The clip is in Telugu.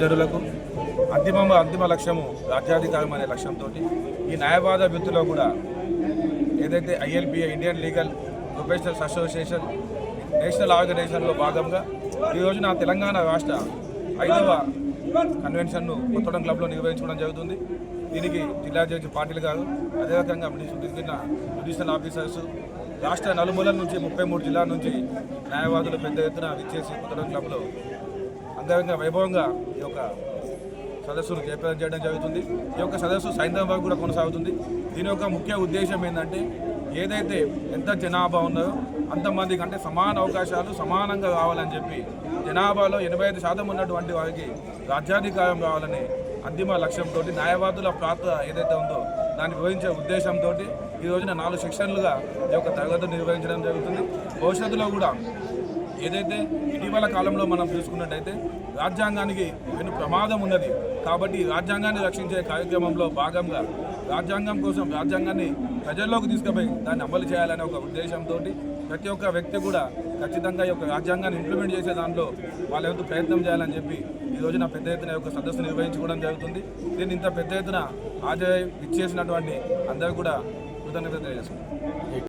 సహచరులకు అంతిమ అంతిమ లక్ష్యము రాజ్యాధికారం అనే లక్ష్యంతో ఈ న్యాయవాద వృత్తిలో కూడా ఏదైతే ILPA Indian legal professionals association national ఆర్గనైజేషన్లో భాగంగా ఈ రోజున తెలంగాణ రాష్ట్ర ఐదవ కన్వెన్షన్ను కొత్తడం క్లబ్లో నిర్వహించుకోవడం జరుగుతుంది. దీనికి జిల్లా జడ్జి పాటిల్ గారు అదే రకంగా దిగిన జుడిషియల్ ఆఫీసర్స్ రాష్ట్ర నలుమూలల నుంచి ముప్పై మూడు జిల్లాల నుంచి న్యాయవాదులు పెద్ద ఎత్తున విచ్చేసి కొత్తడం క్లబ్లో అంగరంగ వైభవంగా ఈ యొక్క సదస్సును జయప్రదం చేయడం జరుగుతుంది. ఈ యొక్క సదస్సు సాయంత్రం వరకు కూడా కొనసాగుతుంది. దీని యొక్క ముఖ్య ఉద్దేశం ఏంటంటే ఏదైతే ఎంత జనాభా ఉన్నదో అంతమందికి అంటే సమాన అవకాశాలు సమానంగా కావాలని చెప్పి జనాభాలో ఎనభై ఐదు శాతం ఉన్నటువంటి వారికి రాజ్యాధికారం కావాలని అంతిమ లక్ష్యంతో న్యాయవాదుల పాత్ర ఏదైతే ఉందో దాన్ని బోధించే ఉద్దేశంతో ఈ రోజున నాలుగు సెక్షన్లుగా ఈ యొక్క తరగతి నిర్వహించడం జరుగుతుంది. భవిష్యత్తులో కూడా ఏదైతే ఇటీవల కాలంలో మనం చూసుకున్నట్టయితే రాజ్యాంగానికి వెను ప్రమాదం ఉన్నది. కాబట్టి రాజ్యాంగాన్ని రక్షించే కార్యక్రమంలో భాగంగా రాజ్యాంగం కోసం రాజ్యాంగాన్ని ప్రజల్లోకి తీసుకుపోయి దాన్ని అమలు చేయాలనే ఒక ఉద్దేశంతో ప్రతి ఒక్క వ్యక్తి కూడా ఖచ్చితంగా ఈ యొక్క రాజ్యాంగాన్ని ఇంప్లిమెంట్ చేసే దాంట్లో వాళ్ళ యొక్క ప్రయత్నం చేయాలని చెప్పి ఈ రోజున పెద్ద ఎత్తున యొక్క సదస్సు నిర్వహించుకోవడం జరుగుతుంది. దీన్ని ఇంత పెద్ద ఎత్తున హాజరై ఇచ్చేసినటువంటి అందరూ కూడా కృతజ్ఞత తెలియజేస్తున్నాం